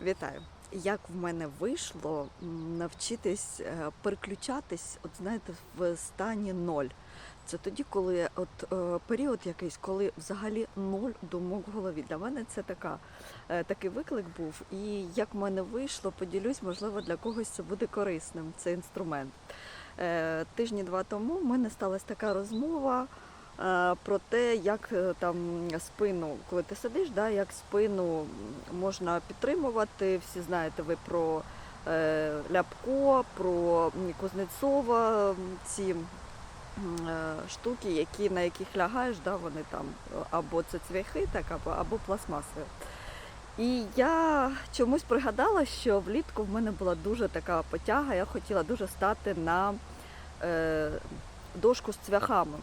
Вітаю! Як в мене вийшло навчитись е, переключатись, от знаєте, в стані ноль. Це тоді, коли от е, період якийсь, коли взагалі нуль думок в голові. Для мене це така, е, такий виклик був. І як в мене вийшло, поділюсь, можливо, для когось це буде корисним. Цей інструмент. Тижні два тому в мене сталася така розмова про те, як е, там спину, коли ти сидиш, да, як спину можна підтримувати. Всі знаєте ви про е, Ляпко, про Кузнецова, ці е, штуки, які, на яких лягаєш, да, вони там е, або це цвяхи, так, або, або пластмасові. І я чомусь пригадала, що влітку в мене була дуже така потяга, я хотіла дуже стати на е, дошку з цвяхами.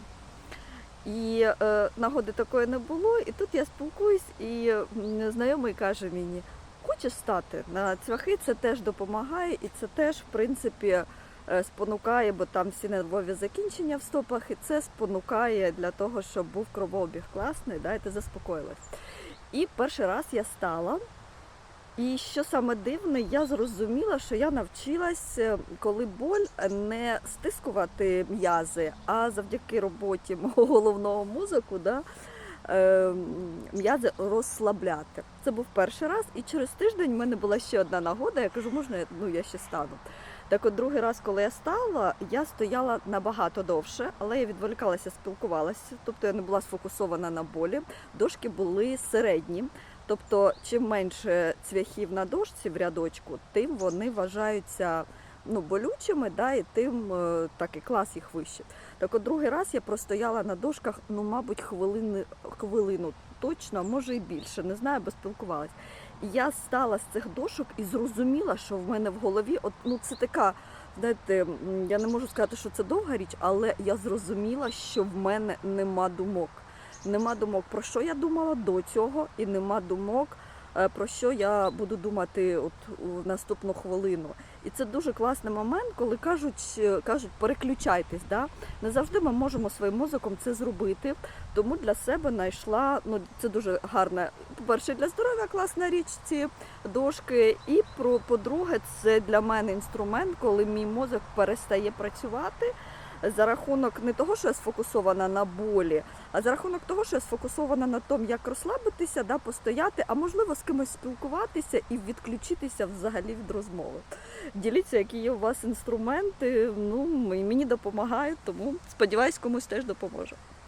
І е, нагоди такої не було. І тут я спілкуюсь, і знайомий каже мені: хочеш стати на цвяхи, це теж допомагає, і це теж, в принципі, е, спонукає, бо там всі нервові закінчення в стопах, і це спонукає для того, щоб був кровообіг класний, да, і ти заспокоїлась. І перший раз я стала. І що саме дивне, я зрозуміла, що я навчилась, е, коли боль не стискувати м'язи, а завдяки роботі мого головного мозку, да, е, м'язи розслабляти. Це був перший раз, і через тиждень в мене була ще одна нагода. Я кажу, можна я- ну, я ще стану. Так от другий раз, коли я стала, я стояла набагато довше, але я відволікалася, спілкувалася, тобто я не була сфокусована на болі. Дошки були середні. Тобто, чим менше цвяхів на дошці в рядочку, тим вони вважаються ну, болючими, да, і тим е, так і клас їх вище. Так от другий раз я простояла на дошках, ну, мабуть, хвилини, хвилину точно, може і більше, не знаю, бо спілкувалась. І я стала з цих дошок і зрозуміла, що в мене в голові, от, ну, це така, знаєте, я не можу сказати, що це довга річ, але я зрозуміла, що в мене нема думок. Нема думок, про що я думала до цього, і нема думок, е, про що я буду думати от у наступну хвилину. І це дуже класний момент, коли кажуть, е, кажуть, переключайтесь. Да? Не завжди ми можемо своїм мозоком це зробити. Тому для себе знайшла, ну це дуже гарна, по-перше, для здоров'я класна річ ці дошки. І про по-друге, це для мене інструмент, коли мій мозок перестає працювати за рахунок не того, що я сфокусована на болі, а за рахунок того, що я сфокусована на тому, як розслабитися, да, постояти, а можливо з кимось спілкуватися і відключитися взагалі від розмови. Діліться, які є у вас інструменти. Ну, мені допомагають, тому сподіваюсь, комусь теж допоможе.